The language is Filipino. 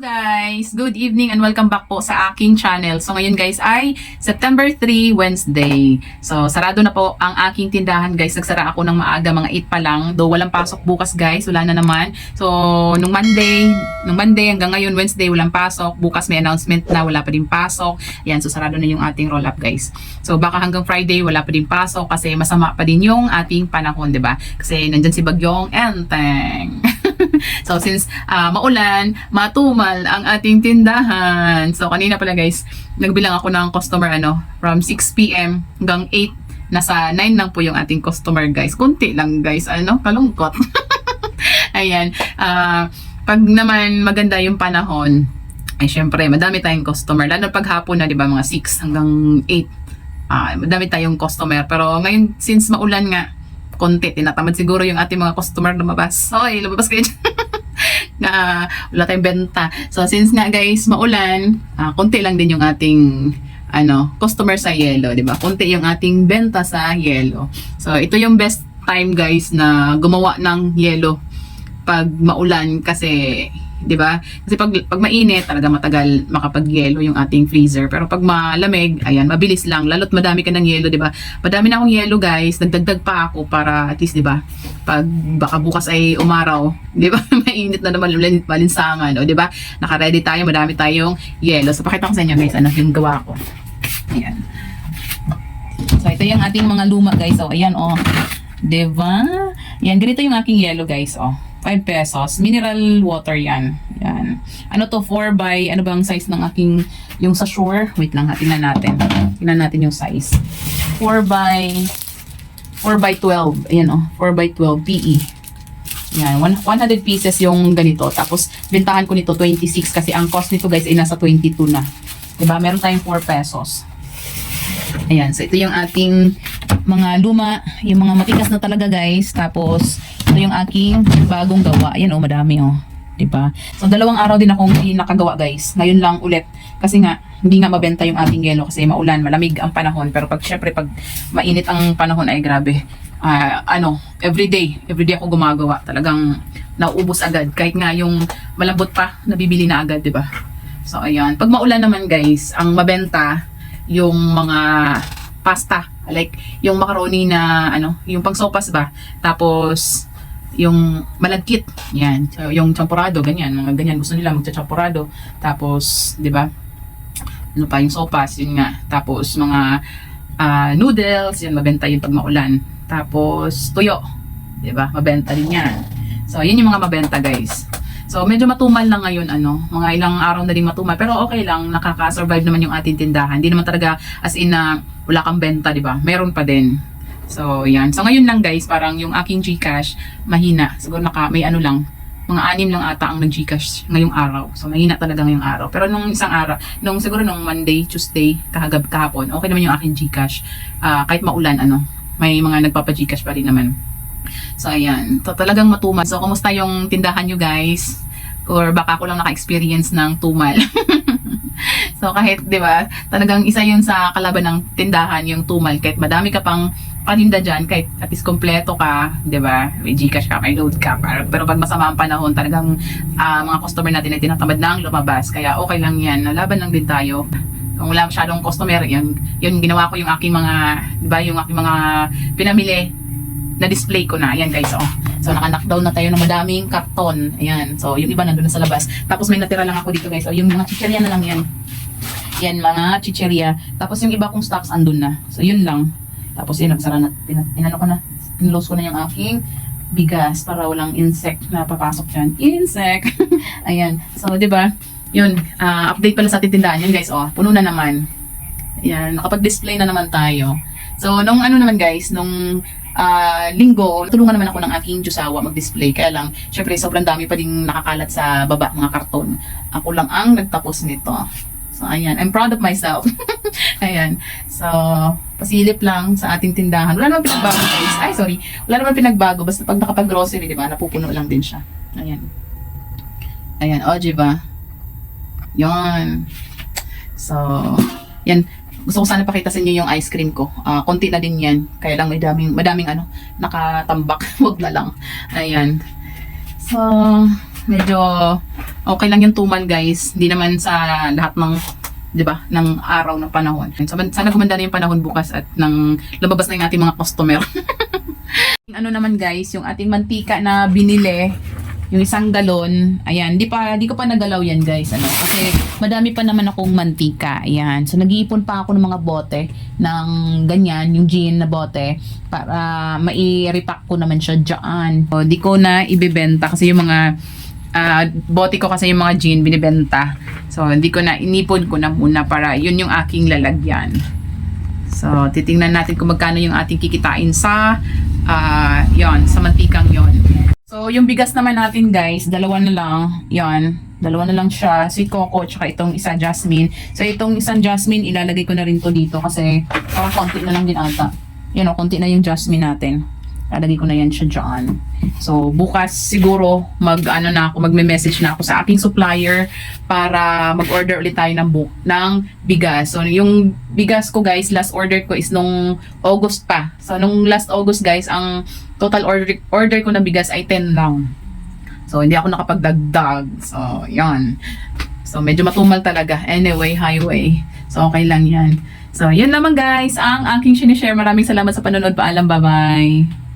guys! Good evening and welcome back po sa aking channel. So ngayon guys ay September 3, Wednesday. So sarado na po ang aking tindahan guys. Nagsara ako ng maaga, mga 8 pa lang. Though walang pasok bukas guys, wala na naman. So nung Monday, nung Monday hanggang ngayon Wednesday walang pasok. Bukas may announcement na wala pa din pasok. Ayan, so sarado na yung ating roll up guys. So baka hanggang Friday wala pa din pasok kasi masama pa din yung ating panahon, 'di ba? Kasi nandyan si Bagyong Enteng. so since ah, maulan, matumal ang ating tindahan. So kanina pala guys, nagbilang ako ng customer ano, from 6 p.m. hanggang 8 nasa 9 lang po yung ating customer guys. Kunti lang guys, ano, kalungkot. Ayan. ah pag naman maganda yung panahon, ay syempre, madami tayong customer. Lalo pag hapon na, di ba, mga 6 hanggang 8. Ah, madami tayong customer. Pero ngayon, since maulan nga, konti, tinatamad siguro yung ating mga customer lumabas. Okay, lumabas kayo. na wala tayong benta. So, since nga guys, maulan, ah, konti lang din yung ating ano, customer sa yellow, di ba? Konti yung ating benta sa yellow. So, ito yung best time guys na gumawa ng yellow pag maulan kasi 'di ba? Kasi pag pag mainit talaga matagal makapag-yelo yung ating freezer. Pero pag malamig, ayan, mabilis lang. Lalo't madami ka ng yelo, 'di ba? Madami na akong yelo, guys. Nagdagdag pa ako para at least 'di ba? Pag baka bukas ay umaraw, 'di ba? Mainit na naman malinsangan, o 'di ba? Naka-ready tayo, madami tayong yelo. So pakita ko sa inyo, guys, ano yung gawa ko. Ayan. So ito yung ating mga luma, guys. So ayan, oh. 'Di ba? Yan, ganito yung aking yellow, guys, oh. 5 pesos. Mineral water yan. Yan. Ano to, 4 by, ano bang size ng aking, yung sa shore? Wait lang, ha, tingnan natin. Tingnan natin yung size. 4 by, 4 by 12. Ayan, oh. 4 by 12 PE. Yan, one- 100 pieces yung ganito. Tapos, bentahan ko nito 26 kasi ang cost nito guys ay nasa 22 na. 'Di ba? Meron tayong 4 pesos. Ayan, so ito yung ating mga luma, yung mga matikas na talaga guys. Tapos, ito yung aking bagong gawa. Ayan oh, madami oh. 'Di ba? So, dalawang araw din akong hindi nakagawa guys. Ngayon lang ulit. Kasi nga, hindi nga mabenta yung ating yelo kasi maulan, malamig ang panahon. Pero pag syempre, pag mainit ang panahon ay grabe. Ah, ano, everyday, everyday ako gumagawa. Talagang nauubos agad. Kahit nga yung malambot pa, nabibili na agad, 'di ba? So ayan, pag maulan naman guys, ang mabenta yung mga pasta, like yung macaroni na ano, yung pangsopas ba? Tapos yung malagkit, yan. So, yung champurado, ganyan, mga ganyan gusto nila magcha-champurado. Tapos, 'di ba? Ano pa yung sopas, yun nga. Tapos mga ah, noodles, yan mabenta yun pag maulan. Tapos tuyo, 'di ba? Mabenta din 'yan. So, yun yung mga mabenta, guys. So, medyo matumal lang ngayon, ano, mga ilang araw na din matumal. Pero okay lang, nakaka-survive naman yung ating tindahan. Hindi naman talaga as in na wala kang benta, di ba? Meron pa din. So, yan. So, ngayon lang guys, parang yung aking Gcash, mahina. Siguro naka, may ano lang, mga anim lang ata ang nag-Gcash ngayong araw. So, mahina talaga ngayong araw. Pero nung isang araw, nung siguro nung Monday, Tuesday, kahagab kahapon, okay naman yung aking Gcash. Ah, kahit maulan, ano, may mga nagpapa-Gcash pa rin naman. So, ayan. So, talagang matumal. So, kumusta yung tindahan nyo, guys? Or baka ako lang naka-experience ng tumal. so, kahit, di ba, talagang isa yun sa kalaban ng tindahan, yung tumal. Kahit madami ka pang paninda dyan, kahit at least kompleto ka, di ba? May Gcash ka, may load ka. Pero, pag masama ang panahon, talagang ah, mga customer natin ay tinatamad nang lumabas. Kaya okay lang yan. Laban lang din tayo kung wala masyadong customer, yun, yun ginawa ko yung aking mga, di ba, yung aking mga pinamili na display ko na. Ayan guys, oh. So, naka-knockdown na tayo ng madaming karton. Ayan. So, yung iba nandun na sa labas. Tapos may natira lang ako dito guys. So, yung mga chicherya na lang yan. Yan, mga chicherya. Tapos yung iba kong stocks andun na. So, yun lang. Tapos yun, nagsara na. Inano ko na. Pinlose ko na yung aking bigas para walang insect na papasok dyan. Insect! Ayan. So, di ba? Yun, ah, update pala sa ating tindahan. Yan guys, oh. Puno na naman. Ayan, nakapag-display na naman tayo. So, nung ano naman guys, nung ah, linggo, tulungan naman ako ng aking Diyosawa mag-display. Kaya lang, syempre, sobrang dami pa ding nakakalat sa baba, mga karton. Ako lang ang nagtapos nito. So, ayan. I'm proud of myself. ayan. So, pasilip lang sa ating tindahan. Wala naman pinagbago, guys. Ay, sorry. Wala naman pinagbago. Basta pag nakapag-grocery, di ba, napupuno lang din siya. Ayan. Ayan. O, di ba? Yon. So, yan. Gusto ko sana pakita sa inyo yung ice cream ko. Ah, konti na din yan. Kaya lang may daming, madaming ano, nakatambak. Huwag na lang. Ayan. So, medyo okay lang yung tumal guys. Hindi naman sa lahat ng 'di ba, ng araw ng panahon. So, sana gumanda na yung panahon bukas at nang lumabas na yung ating mga customer. ano naman guys, yung ating mantika na binili, yung isang galon, ayan, di pa di ko pa nagalaw yan guys, ano. Kasi madami pa naman akong mantika, ayan. So nag-iipon pa ako ng mga bote ng ganyan, yung gin na bote para mai-repack ko naman siya diyan. So, di ko na ibebenta kasi yung mga ah, bote ko kasi yung mga gin binibenta. So hindi ko na inipon ko na muna para yun yung aking lalagyan. So, titingnan natin kung magkano yung ating kikitain sa ah yon sa mantikang yon. So, yung bigas naman natin guys, dalawa na lang. Yon, dalawa na lang siya. Sweet cocoa, tsaka itong isa jasmine. So, itong isang jasmine, ilalagay ko na rin to dito kasi parang konti na lang din ata. Yun o, konti na yung jasmine natin. Ilalagay ko na yan siya dyan. So, bukas siguro mag ano na ako, magme-message na ako sa aking supplier para mag-order ulit tayo ng book ng bigas. So, yung bigas ko guys, last order ko is nung August pa. So, nung last August guys, ang total order order ko ng bigas ay 10 lang. So, hindi ako nakapagdagdag. So, yan. So, medyo matumal talaga. Anyway, highway. So, okay lang yan. So, yun naman guys, ang aking sinishare. Maraming salamat sa panonood. Paalam, bye-bye.